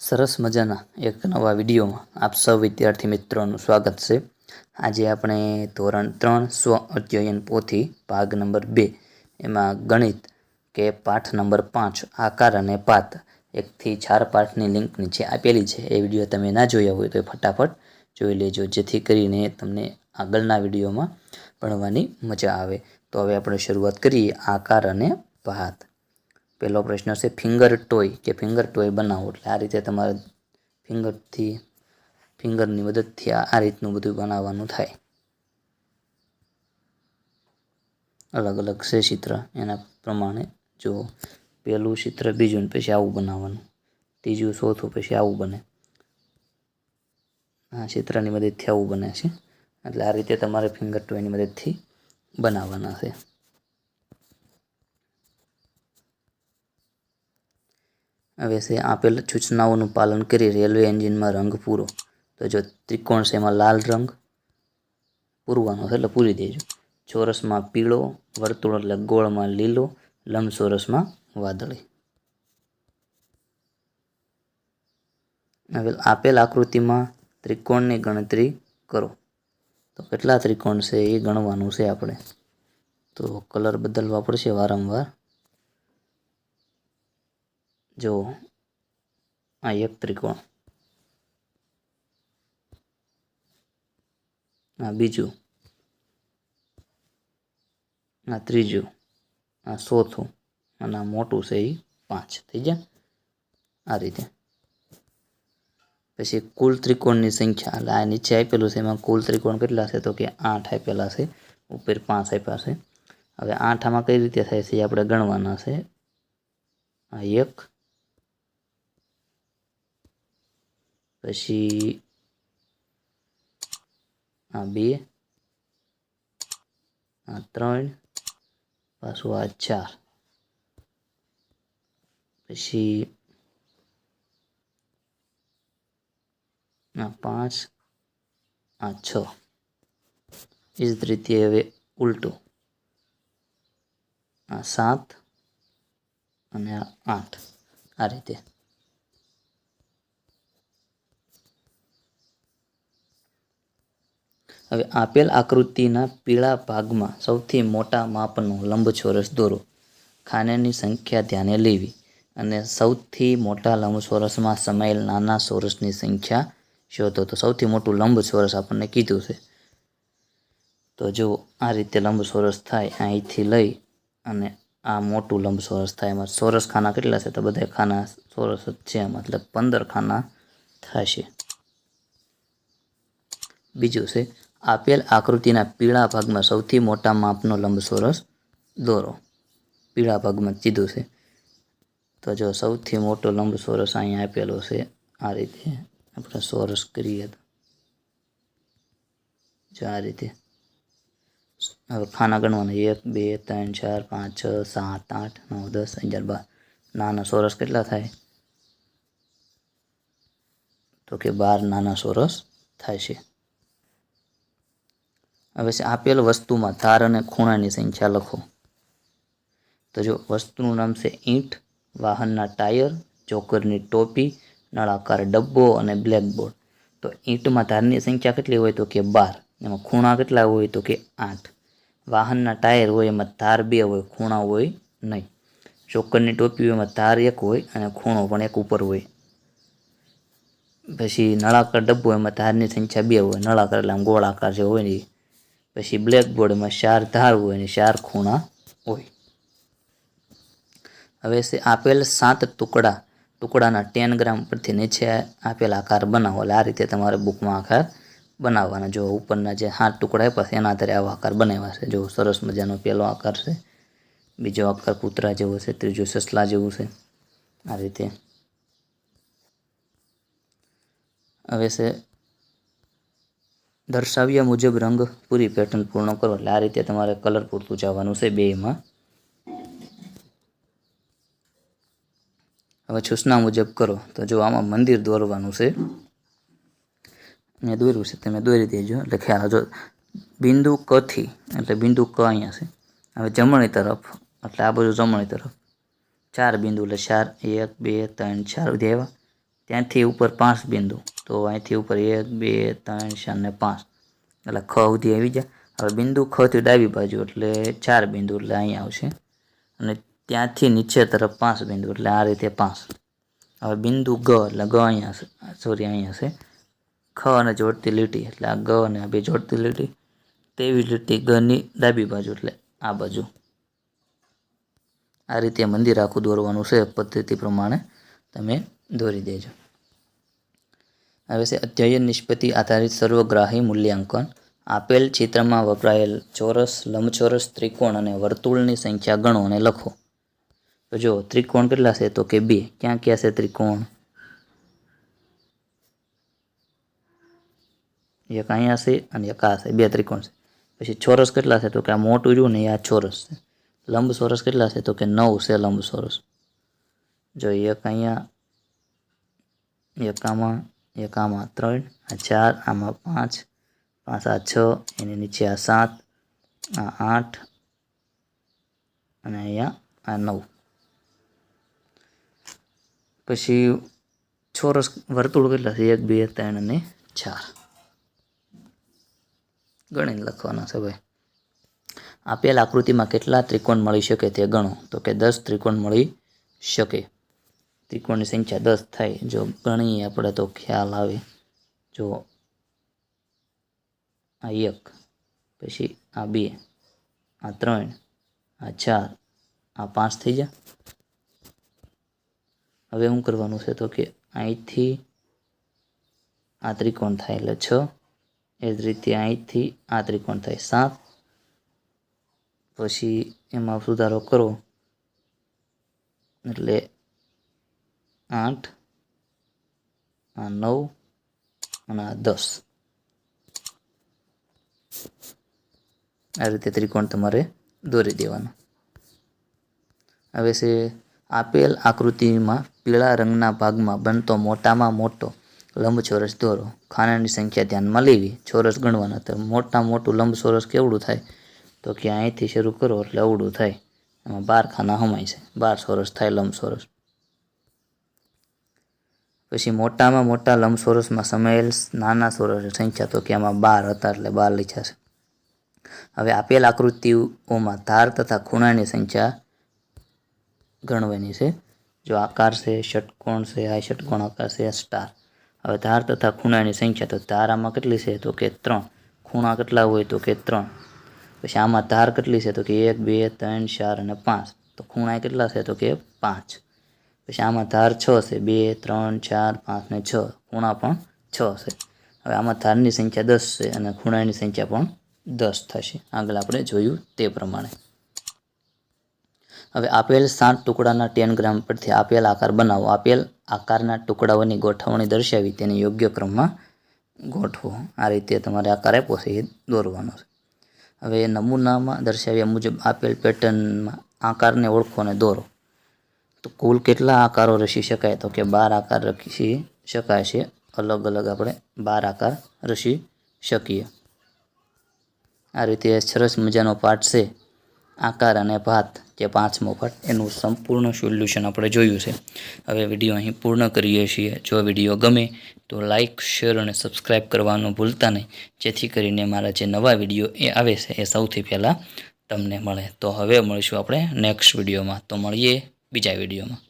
સરસ મજાના એક નવા વિડીયોમાં આપ સૌ વિદ્યાર્થી મિત્રોનું સ્વાગત છે. આજે આપણે ધોરણ ત્રણ સ્વ અધ્યયન પોથી ભાગ નંબર બે, એમાં ગણિત કે પાઠ નંબર પાંચ, આકાર અને પાત એકથી ચાર પાઠની લિંક નીચે આપેલી છે. એ વીડિયો તમે ના જોયા હોય તો ફટાફટ જોઈ લેજો, જેથી કરીને તમને આગળના વિડીયોમાં ભણવાની મજા આવે. તો હવે આપણે શરૂઆત કરીએ આકાર અને ભાત પહેલો પ્રશ્ન છે ફિંગર ટોય કે ફિંગર ટોય બનાવો. એટલે આ રીતે તમારે ફિંગરથી ફિંગરની મદદથી આ રીતનું બધું બનાવવાનું થાય. અલગ અલગ છે ચિત્ર. એના પ્રમાણે જો પહેલું ચિત્ર, બીજું પછી આવું બનાવવાનું. ત્રીજું, ચોથું, પછી આવું બને. આ ચિત્રની મદદથી આવું બને છે. એટલે આ રીતે તમારે ફિંગર ટોયની મદદથી બનાવવાના છે. છે, આપેલ સૂચનાઓનું પાલન કરી રેલવે એન્જિનમાં રંગ પૂરો. તો જો ત્રિકોણ છે, એમાં લાલ રંગ પૂરવાનો છે, એટલે પૂરી દેજો. ચોરસમાં પીળો, વર્તુળ એટલે ગોળમાં લીલો, લંબચોરસમાં વાદળી. હવે આપેલ આકૃતિમાં ત્રિકોણની ગણતરી કરો. તો કેટલા ત્રિકોણ છે, એ ગણવાનું છે આપણે. તો કલર બદલવા પડશે વારંવાર. જો આ એક ત્રિકોણ આ બીજું આ ત્રીજું આ ચોથું અને આ મોટું છે એ પાંચ થઈ ગયા આ રીતે પછી કુલ ત્રિકોણની સંખ્યા એટલે આ નીચે આપેલું છે એમાં કુલ ત્રિકોણ કેટલા છે? તો કે આઠ આપેલા છે, ઉપર પાંચ આપ્યા છે. હવે આઠ આમાં કઈ રીતે થાય છે એ આપણે ગણવાના છે? આ એક પછી આ બે, આ ત્રણ, પાછું આ ચાર. પછી આ પાંચ, આ છ. એ જ રીતે હવે ઉલટું. આ સાત અને આ આઠ. આ રીતે. હવે આપેલ આકૃતિના પીળા ભાગમાં સૌથી મોટા માપનો લંબચોરસ દોરો. ખાનેની સંખ્યા ધ્યાને લેવી અને સૌથી મોટા લંબચોરસમાં સમાયેલ નાના ચોરસની સંખ્યા શોધો. તો સૌથી મોટું લંબચોરસ આપણને કીધું છે. તો જો આ રીતે લંબચોરસ થાય અહીંથી લઈ અને આ મોટું લંબચોરસ થાય. એમાં ચોરસ ખાના કેટલા છે? તો બધા ખાના ચોરસ જ છે મતલબ પંદર ખાના થશે. બીજું છે આપેલ આકૃતિના પીળા ભાગમાં સૌથી મોટા માપનો લંબચોરસ દોરો. પીળા ભાગમાં કીધું છે. તો જો સૌથી મોટો લંબચોરસ અહીંયા આપેલો છે, આ રીતે આપણે ચોરસ કરીએ તો. જો આ રીતે. હવે ખાના ગણવાના એક, બે, ત્રણ, ચાર, પાંચ, છ, સાત, આઠ, નવ, દસ, અગિયાર, બાર. નાના ચોરસ કેટલા થાય? તો કે બાર નાના ચોરસ થાય છે. હવે છે, આપેલ વસ્તુમાં ધાર અને ખૂણાની સંખ્યા લખો. તો જો વસ્તુનું નામ છે ઈંટ, વાહનના ટાયર, ચોકરની ટોપી, નળાકાર ડબ્બો અને બ્લેકબોર્ડ. તો ઈંટમાં ધારની સંખ્યા કેટલી હોય તો કે બાર, એમાં ખૂણા કેટલા હોય તો કે આઠ. વાહનના ટાયર હોય એમાં ધાર બે હોય, ખૂણા હોય નહીં. ચોકરની ટોપી એમાં ધાર એક હોય અને ખૂણો પણ એક ઉપર હોય. પછી નળાકાર ડબ્બો એમાં ધારની સંખ્યા બે હોય, નળાકાર એટલે આમ ગોળાકાર જે હોય ને પછી બ્લેકબોર્ડમાં ચાર ધાર હોય અને ચાર ખૂણા હોય. હવે છે આપેલ સાત ટુકડા, ટુકડાના ટેન ગ્રામ પરથી નીચે આપેલ આકાર બનાવો. એટલે આ રીતે તમારે બુકમાં આકાર બનાવવાના. જો ઉપરના જે સાત ટુકડા આપ્યા છે, એના આધારે આવા આકાર બનાવ્યા છે. જો સરસ મજાનો પહેલો આકાર છે, બીજો આકાર કૂતરા જેવો છે, ત્રીજો સસલા જેવું છે. આ રીતે. હવે છે દર્શાવ્યા મુજબ રંગ પૂરી પેટર્ન પૂર્ણ કરો. એટલે આ રીતે તમારે કલર પૂરતું જવાનું છે બેમાં હવે સૂચના મુજબ કરો. તો જો આમાં મંદિર દોરવાનું છે. મેં દોર્યું છે. તમે દોરી દેજો. એટલે ખ્યાલ જો બિંદુ કથી એટલે બિંદુ ક અહીંયા છે. હવે જમણી તરફ, એટલે આ બાજુ જમણી તરફ. ચાર બિંદુ, એટલે ચાર, એક, બે, ત્રણ, ચાર. આવ્યા ત્યાંથી ઉપર પાંચ બિંદુ. તો અહીંથી ઉપર એક, બે, ત્રણ, ચાર ને પાંચ. એટલે ખ સુધી આવી જાય હવે બિંદુ ખથી ડાબી બાજુ, એટલે ચાર બિંદુ, એટલે અહીં આવશે. અને ત્યાંથી નીચે તરફ પાંચ બિંદુ, એટલે આ રીતે પાંચ. હવે બિંદુ ગ, એટલે ગ અહીંયા હશે. સોરી અહીંયા હશે. ખ અને જોડતી લીટી, એટલે આ ગ અને આ બે જોડતી લીટી. તેવી લીટી ગની ડાબી બાજુ, એટલે આ બાજુ. આ રીતે મંદિર આખું દોરવાનું છે, પદ્ધતિ પ્રમાણે. તમે દોરી દેજો. હવે છે, અધ્યયન નિષ્પત્તિ આધારિત સર્વગ્રાહી મૂલ્યાંકન. આપેલ ચિત્રમાં વપરાયેલ ચોરસ, લંબચોરસ, ત્રિકોણ અને વર્તુળની સંખ્યા ગણો અને લખો. તો જો ત્રિકોણ કેટલા છે? તો કે બે. ક્યાં ક્યાં છે ત્રિકોણ? એક અહીંયા છે અને એક આ છે. બે ત્રિકોણ છે. પછી ચોરસ કેટલા છે? તો કે આ મોટું રહ્યું ને આ ચોરસ છે. લંબ ચોરસ કેટલા છે? તો કે નવ છે લંબ ચોરસ જો એક અહીંયા એક આમાં એક આમાં ત્રણ, આ ચાર, આમાં પાંચ પાંચ, આ છ, એની નીચે આ સાત, આ આઠ, અને અહીંયા આ નવ. પછી ચોરસ વર્તુળ કેટલા છે? એક, બે, ત્રણ અને ચાર. ગણીને લખવાના છે ભાઈ. આપેલ આકૃતિમાં કેટલા ત્રિકોણ મળી શકે તે ગણો. તો કે દસ ત્રિકોણ મળી શકે. ત્રિકોણની સંખ્યા દસ થાય, જો ગણીએ આપણે તો ખ્યાલ આવે. જો આ એક, પછી આ બે, આ ત્રણ, આ ચાર, આ પાંચ થઈ જાય હવે શું કરવાનું છે તો કે અહીંથી આ ત્રિકોણ થાય એટલે છ. એ જ રીતે અહીંથી આ ત્રિકોણ થાય સાત. પછી એમાં સુધારો કરો. એટલે આઠ, આ નવ અને આ દસ. આ રીતે ત્રિકોણ તમારે દોરી દેવાનો. હવે છે, આપેલ આકૃતિમાં પીળા રંગના ભાગમાં બનતો મોટામાં મોટો લંબચોરસ દોરો. ખાનાની સંખ્યા ધ્યાનમાં લેવી, ચોરસ ગણવાના. તો મોટા મોટું લંબચોરસ કેવડું થાય? તો કે અહીંથી શરૂ કરો એટલે અવડું થાય. એમાં બાર ખાના હમાય છે. બાર ચોરસ થાય લંબચોરસ. પછી મોટામાં મોટા લંબસોરસમાં સમાયેલ નાના ચોરસની સંખ્યા તો કે આમાં બાર હતા એટલે બાર લીધા છે. હવે આપેલ આકૃતિઓમાં ધાર તથા ખૂણાની સંખ્યા ગણવાની છે. જો આકાર છે, ષટકોણ છે, આ ષટકોણ આકાર છે સ્ટાર. હવે ધાર તથા ખૂણાની સંખ્યા તો ધાર આમાં કેટલી છે તો કે ત્રણ. ખૂણા કેટલા હોય તો કે ત્રણ. પછી આમાં ધાર કેટલી છે તો કે એક, બે, ત્રણ, ચાર અને પાંચ. તો ખૂણા કેટલા છે તો કે પાંચ. પછી આમાં ધાર છ છે બે, ત્રણ, ચાર, પાંચ ને છ. ખૂણા પણ છ છે હવે આમાં ધારની સંખ્યા દસ છે અને ખૂણાની સંખ્યા પણ દસ થશે. આગળ આપણે જોયું તે પ્રમાણે. હવે આપેલ સાત ટુકડાના ટેન ગ્રામ પરથી આપેલ આકાર બનાવો. આપેલ આકારના ટુકડાઓની ગોઠવણી દર્શાવી તેને યોગ્ય ક્રમમાં ગોઠવો. આ રીતે તમારે આકાર એ દોરવાનો છે. હવે નમૂનામાં દર્શાવ્યા મુજબ આપેલ પેટર્નમાં આકારને ઓળખો અને દોરો. તો કુલ કેટલા આકારો રચી શકાય? તો કે બાર આકાર રચી શકાય છે. અલગ અલગ આપણે બાર આકાર રચી શકીએ. આ રીતે સરસ મજાનો પાઠ છે. આકાર અને ભાત જે પાંચમો પાઠ એનું સંપૂર્ણ સોલ્યુશન આપણે જોયું છે. હવે વીડિયો અહીં પૂર્ણ કરીએ છીએ. જો વીડિયો ગમે તો લાઇક શેર અને સબસ્ક્રાઈબ કરવાનું ભૂલતા નહીં. જેથી કરીને મારા જે નવા વીડિયો એ આવે છે એ સૌથી પહેલાં તમને મળે. તો હવે મળીશું આપણે નેક્સ્ટ વિડીયોમાં. તો મળીએ. બીજા વિડીયોમાં.